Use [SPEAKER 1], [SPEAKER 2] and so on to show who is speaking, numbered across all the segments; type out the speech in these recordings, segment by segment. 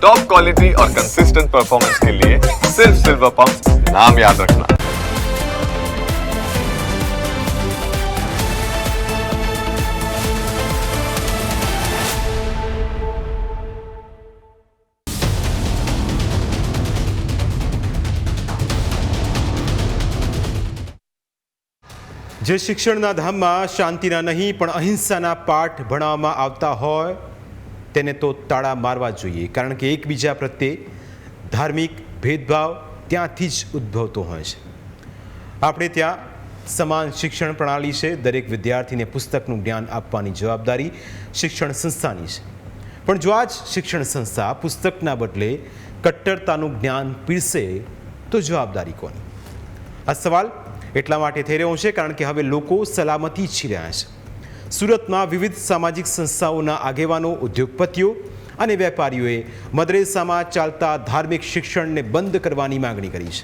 [SPEAKER 1] Top quality और consistent performance के लिए सिर्फ सिल्वर पंप नाम याद रखना
[SPEAKER 2] જે શિક્ષણના ધામમાં શાંતિના નહીં પણ અહિંસાના પાઠ ભણાવવામાં આવતા હોય તેને તો તાળા મારવા જોઈએ, કારણ કે એકબીજા પ્રત્યે ધાર્મિક ભેદભાવ ત્યાંથી જ ઉદ્ભવતો હોય છે. આપણે ત્યાં સમાન શિક્ષણ પ્રણાલી છે, દરેક વિદ્યાર્થીને પુસ્તકનું જ્ઞાન આપવાની જવાબદારી શિક્ષણ સંસ્થાની છે. પણ જો આ જ શિક્ષણ સંસ્થા પુસ્તકના બદલે કટ્ટરતાનું જ્ઞાન પીરસે, તો જવાબદારી કોની? આ સવાલ એટલા માટે થઈ રહ્યો છે, કારણ કે હવે લોકો સલામતી ઈચ્છી રહ્યા છે. સુરતમાં વિવિધ સામાજિક સંસ્થાઓના આગેવાનો, ઉદ્યોગપતિઓ અને વેપારીઓએ મદ્રેસામાં ચાલતા ધાર્મિક શિક્ષણને બંધ કરવાની માંગણી કરી છે.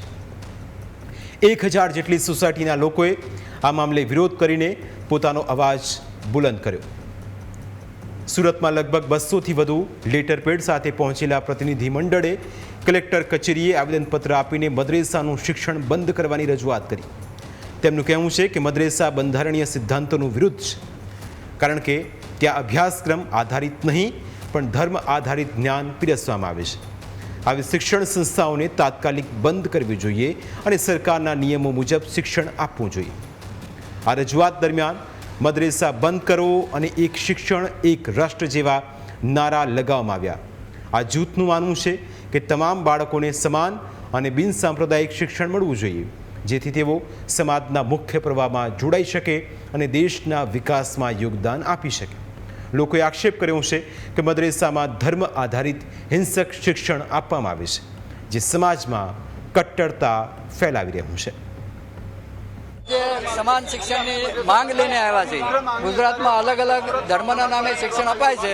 [SPEAKER 2] એક હજાર જેટલી સોસાયટીના લોકોએ આ મામલે વિરોધ કરીને પોતાનો અવાજ બુલંદ કર્યો. સુરતમાં લગભગ બસોથી વધુ લેટર પેડ સાથે પહોંચેલા પ્રતિનિધિ મંડળે કલેક્ટર કચેરીએ આવેદનપત્ર આપીને મદ્રેસાનું શિક્ષણ બંધ કરવાની રજૂઆત કરી. તેમનું કહેવું છે કે મદ્રેસા બંધારણીય સિદ્ધાંતોનું વિરુદ્ધ છે. કારણ કે ત્યાં અભ્યાસક્રમ આધારિત નહીં, પણ ધર્મ આધારિત જ્ઞાન પીરસવામાં આવે છે. આવી શિક્ષણ સંસ્થાઓને તાત્કાલિક બંધ કરવી જોઈએ અને સરકારના નિયમો મુજબ શિક્ષણ આપવું જોઈએ. આ રજૂઆત દરમિયાન મદરેસા બંધ કરો અને એક શિક્ષણ, એક રાષ્ટ્ર જેવા નારા લગાવવામાં આવ્યા. આ જૂથનું માનવું છે કે તમામ બાળકોને સમાન અને બિનસાંપ્રદાયિક શિક્ષણ મળવું જોઈએ. જેથી તેઓ સમાજના મુખ્ય પ્રવાહમાં જોડાઈ શકે અને દેશના વિકાસમાં યોગદાન આપી શકે. લોકોએ આક્ષેપ કર્યો છે કે મદરેસામાં ધર્મ આધારિત હિંસક શિક્ષણ આપવામાં આવે છે, જે સમાજમાં કટ્ટરતા ફેલાવી રહ્યું છે.
[SPEAKER 3] જે સમાન શિક્ષણની માંગ લઈને આવ્યા છે. ગુજરાતમાં અલગ અલગ ધર્મના નામે શિક્ષણ અપાય છે,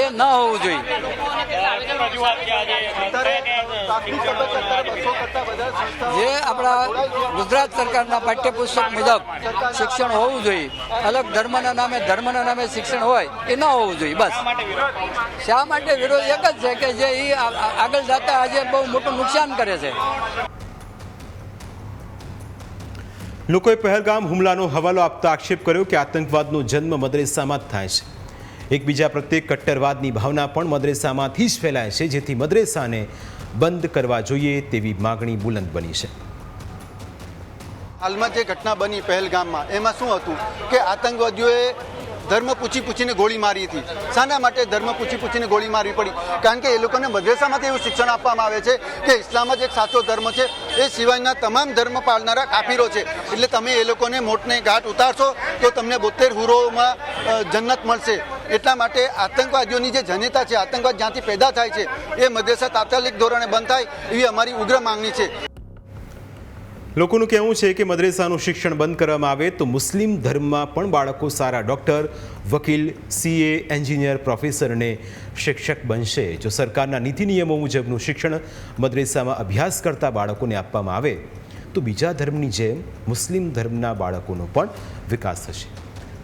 [SPEAKER 3] એ ન હોવું જોઈએ. જે આપણા ગુજરાત સરકારના પાઠ્યપુસ્તક મુજબ શિક્ષણ હોવું જોઈએ, અલગ ધર્મના નામે ધર્મના નામે શિક્ષણ હોય, એ ન હોવું જોઈએ, બસ. શા માટે વિરોધ એક જ છે કે જે એ આગળ જતા આજે બહુ મોટું નુકસાન કરે છે?
[SPEAKER 2] લોકોએ પહેલગામ હુમલાનો હવાલો આપતા આક્ષેપ કર્યો કે આતંકવાદનો જન્મ મદ્રેસામાં જ થાય છે. એકબીજા પ્રત્યે કટ્ટરવાદની ભાવના પણ મદ્રેસામાંથી જ ફેલાય છે, જેથી મદ્રેસાને બંધ કરવા જોઈએ તેવી માગણી બુલંદ બની છે.
[SPEAKER 4] હાલમાં જે ઘટના બની પહેલગામમાં, એમાં શું હતું કે આતંકવાદીઓએ ધર્મ પૂછી પૂછીને ગોળી મારી હતી. શાના માટે ધર્મ પૂછી પૂછીને ગોળી મારવી પડી. કારણ કે એ લોકોને મદ્રેસામાંથી એવું શિક્ષણ આપવામાં આવે છે કે ઇસ્લામ જ એક સાચો ધર્મ છે. એ સિવાયના તમામ ધર્મ પાળનારા કાફીરો છે. એટલે તમે એ લોકોને મોટને ઘાટ ઉતારશો તો તમને બોતેર હુરોમાં જન્નત મળશે. એટલા માટે આતંકવાદીઓની જે જનેતા છે, આતંકવાદ જ્યાંથી પેદા થાય છે, એ મદ્રેસા તાત્કાલિક ધોરણે બંધ થાય એવી અમારી ઉગ્ર માંગણી છે.
[SPEAKER 2] લોકોનું કહેવું છે કે મદ્રેસાનું શિક્ષણ બંધ કરવામાં આવે તો મુસ્લિમ ધર્મમાં પણ બાળકો સારા ડૉક્ટર, વકીલ સીએ એન્જિનિયર, પ્રોફેસર અને શિક્ષક બનશે. જો સરકારના નીતિ નિયમો મુજબનું શિક્ષણ મદ્રેસામાં અભ્યાસ કરતા બાળકોને આપવામાં આવે, તો બીજા ધર્મની જેમ મુસ્લિમ ધર્મના બાળકોનો પણ વિકાસ થશે.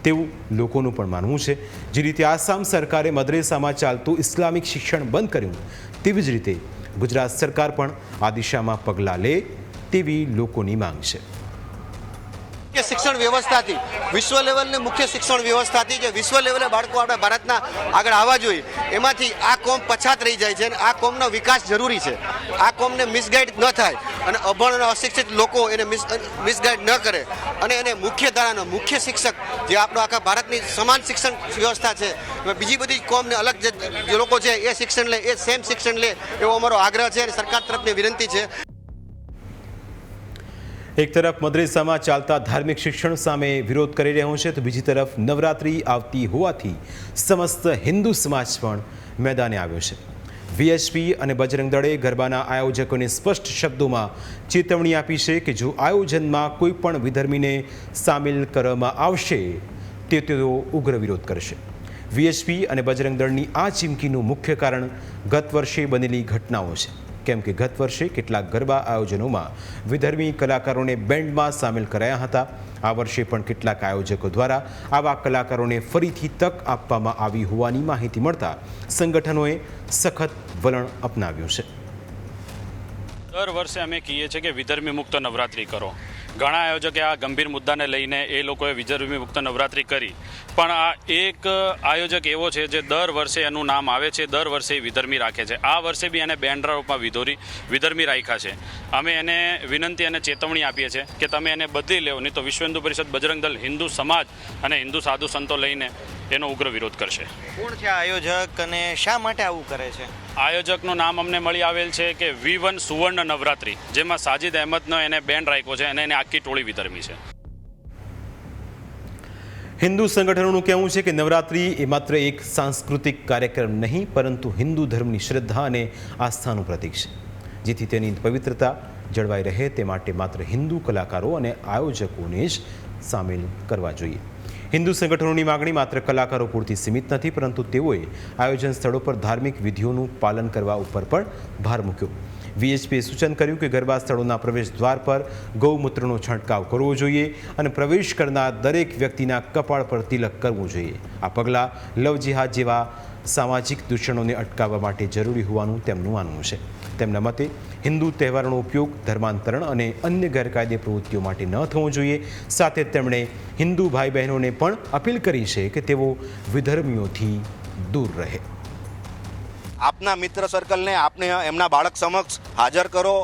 [SPEAKER 2] તેવું લોકોનું પણ માનવું છે. જે રીતે આસામ સરકારે મદ્રેસામાં ચાલતું ઇસ્લામિક શિક્ષણ બંધ કર્યું, તેવી જ રીતે ગુજરાત સરકાર પણ આ દિશામાં પગલાં લે તેવી લોકોની માંગ છે.
[SPEAKER 5] શિક્ષણ વ્યવસ્થાથી, વિશ્વ લેવલની મુખ્ય શિક્ષણ વ્યવસ્થાથી જે વિશ્વ લેવલે બાળકો આપણા ભારતના આગળ આવવા જોઈએ, એમાંથી આ કોમ પછાત રહી જાય છે અને આ કોમનો વિકાસ જરૂરી છે. આ કોમને મિસગાઈડ ન થાય અને અભણ અને અશિક્ષિત લોકો એને મિસ મિસગાઈડ ન કરે અને એને મુખ્ય ધારાનો, મુખ્ય શિક્ષક જે આપણો આખા ભારતની સમાન શિક્ષણ વ્યવસ્થા છે બીજી બધી કોમને અલગ જે લોકો છે એ શિક્ષણ લે, એ સેમ શિક્ષણ લે એવો અમારો આગ્રહ છે અને સરકાર તરફની વિનંતી છે.
[SPEAKER 2] એક તરફ મદ્રેસામાં ચાલતા ધાર્મિક શિક્ષણ સામે વિરોધ કરી રહ્યો છે, તો બીજી તરફ નવરાત્રિ આવતી હોવાથી સમસ્ત હિન્દુ સમાજ પણ મેદાને આવ્યો છે. વીએચપી અને બજરંગ દળે ગરબાના આયોજકોને સ્પષ્ટ શબ્દોમાં ચેતવણી આપી છે કે જો આયોજનમાં કોઈ પણ વિધર્મીને સામેલ કરવામાં આવશે, તે તેઓ ઉગ્ર વિરોધ કરશે. વીએચપી અને બજરંગ દળની આ ચીમકીનું મુખ્ય કારણ ગત વર્ષે બનેલી ઘટનાઓ છે. કેમ કે ગત વર્ષે કેટલાક ગરબા આયોજનોમાં વિધર્મી કલાકારોને બેન્ડમાં સામેલ કરાયા હતા. આ વર્ષે પણ કેટલાક આયોજકો દ્વારા આવા કલાકારોને ફરીથી તક આપવામાં આવી હોવાની માહિતી મળતા સંગઠનોએ સખત વલણ અપનાવ્યું છે.
[SPEAKER 6] દર વર્ષે અમે કહીએ છીએ કે વિધર્મી મુક્ત નવરાત્રિ કરો. ઘણા આયોજકે આ ગંભીર મુદ્દાને લઈને એ લોકોએ વિધર્મી મુક્ત નવરાત્રિ કરી. પણ આ એક આયોજક એવો છે જે દર વર્ષે એનું નામ આવે છે, દર વર્ષે એ વિધર્મી રાખે છે. આ વર્ષે બી એને બેન્ડરા રૂપમાં વિધોરી, વિધર્મી રાખ્યા છે. અમે એને વિનંતી અને ચેતવણી આપીએ છીએ કે તમે એને બદલી લેવો. નહીં તો વિશ્વ હિન્દુ પરિષદ બજરંગ દળ હિન્દુ સમાજ અને હિન્દુ સાધુ સંતો લઈને એનો ઉગ્ર વિરોધ કરશે.
[SPEAKER 7] કોણ છે આયોજક અને શા માટે આવું કરે છે?
[SPEAKER 6] આયોજકનું નામ અમને મળી આવેલ છે કે વી વન સુવર્ણ નવરાત્રિ જેમાં સાજિદ અહેમદનો એને બેન્ડ રાખ્યો છે અને એને આખી ટોળી વિતરમી છે.
[SPEAKER 2] હિન્દુ સંગઠનોનું કહેવું છે કે નવરાત્રિ એ માત્ર એક સાંસ્કૃતિક કાર્યક્રમ નહીં પરંતુ હિન્દુ ધર્મની શ્રદ્ધા અને આસ્થાનું પ્રતીક છે. જેથી તેની પવિત્રતા જળવાઈ રહે તે માટે માત્ર હિન્દુ કલાકારો અને આયોજકોને જ સામેલ કરવા જોઈએ. હિન્દુ સંગઠનોની માગણી માત્ર કલાકારો પૂરતી સીમિત નથી, પરંતુ તેઓએ આયોજન સ્થળો પર ધાર્મિક વિધિઓનું પાલન કરવા ઉપર પણ ભાર મૂક્યો. વીએચપીએ સૂચન કર્યું કે ગરબા સ્થળોના પ્રવેશ દ્વાર પર ગૌમૂત્રનો છંટકાવ કરવો જોઈએ અને પ્રવેશ કરનાર દરેક વ્યક્તિના કપાળ પર તિલક કરવું જોઈએ. આ પગલાં લવજિહાદ જેવા સામાજિક દૂષણોને અટકાવવા માટે જરૂરી હોવાનું તેમનું માનવું છે. તેમના મતે હિન્દુ તહેવારોનો ઉપયોગ ધર્માંતરણ અને અન્ય ગેરકાયદે પ્રવૃત્તિઓ માટે ન થવો જોઈએ. સાથે તેમણે હિન્દુ ભાઈ બહેનોને પણ અપીલ કરી છે કે તેઓ વિધર્મીઓથી દૂર રહે.
[SPEAKER 8] આપના મિત્ર સર્કલને આપને એમના બાળક સમક્ષ હાજર કરો,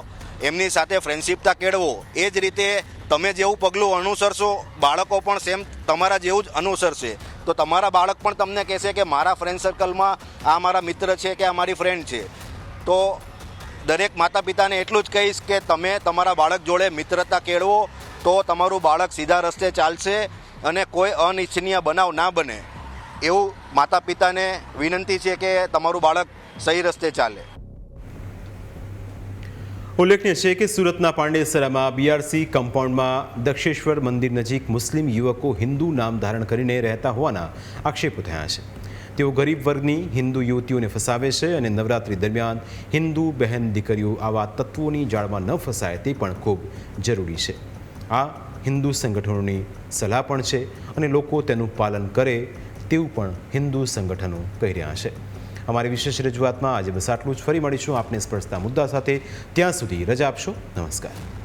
[SPEAKER 8] એમની સાથે ફ્રેન્ડશિપતા કેળવો. એ જ રીતે તમે જેવું પગલું અનુસરશો, બાળકો પણ સેમ તમારા જેવું જ અનુસરશે. તો તમારા બાળક પણ તમને કહેશે કે મારા ફ્રેન્ડ સર્કલમાં આ મારા મિત્ર છે કે આ મારી ફ્રેન્ડ છે. તો દરેક માતા પિતાને એટલું જ કહીશ કે તમે તમારા બાળક જોડે મિત્રતા કેળવો તો તમારું બાળક સીધા રસ્તે ચાલશે અને કોઈ અનિચ્છનીય બનાવ ના બને. એવું માતા પિતાને વિનંતી છે કે તમારું બાળક સહી રસ્તે ચાલે.
[SPEAKER 2] ઉલ્લેખનીય છે કે સુરતના પાંડેસરામાં બીઆરસી કમ્પાઉન્ડમાં દક્ષેશ્વર મંદિર નજીક મુસ્લિમ યુવકો હિન્દુ નામ ધારણ કરીને રહેતા હોવાના આક્ષેપો થયા છે. તેઓ ગરીબ વર્ગની હિન્દુ યુવતીઓને ફસાવે છે અને નવરાત્રી દરમિયાન હિન્દુ બહેન દીકરીઓ આવા તત્વોની જાળમાં ન ફસાય તે પણ ખૂબ જરૂરી છે. આ હિન્દુ સંગઠનોની સલાહ પણ છે અને લોકો તેનું પાલન કરે તેવું પણ હિન્દુ સંગઠનો કહી રહ્યા છે. અમારી વિશેષ રજૂઆતમાં આજે બસ આટલું જ. ફરી મળીશું આપને સ્પર્શતા મુદ્દા સાથે. ત્યાં સુધી રજા આપશો. નમસ્કાર.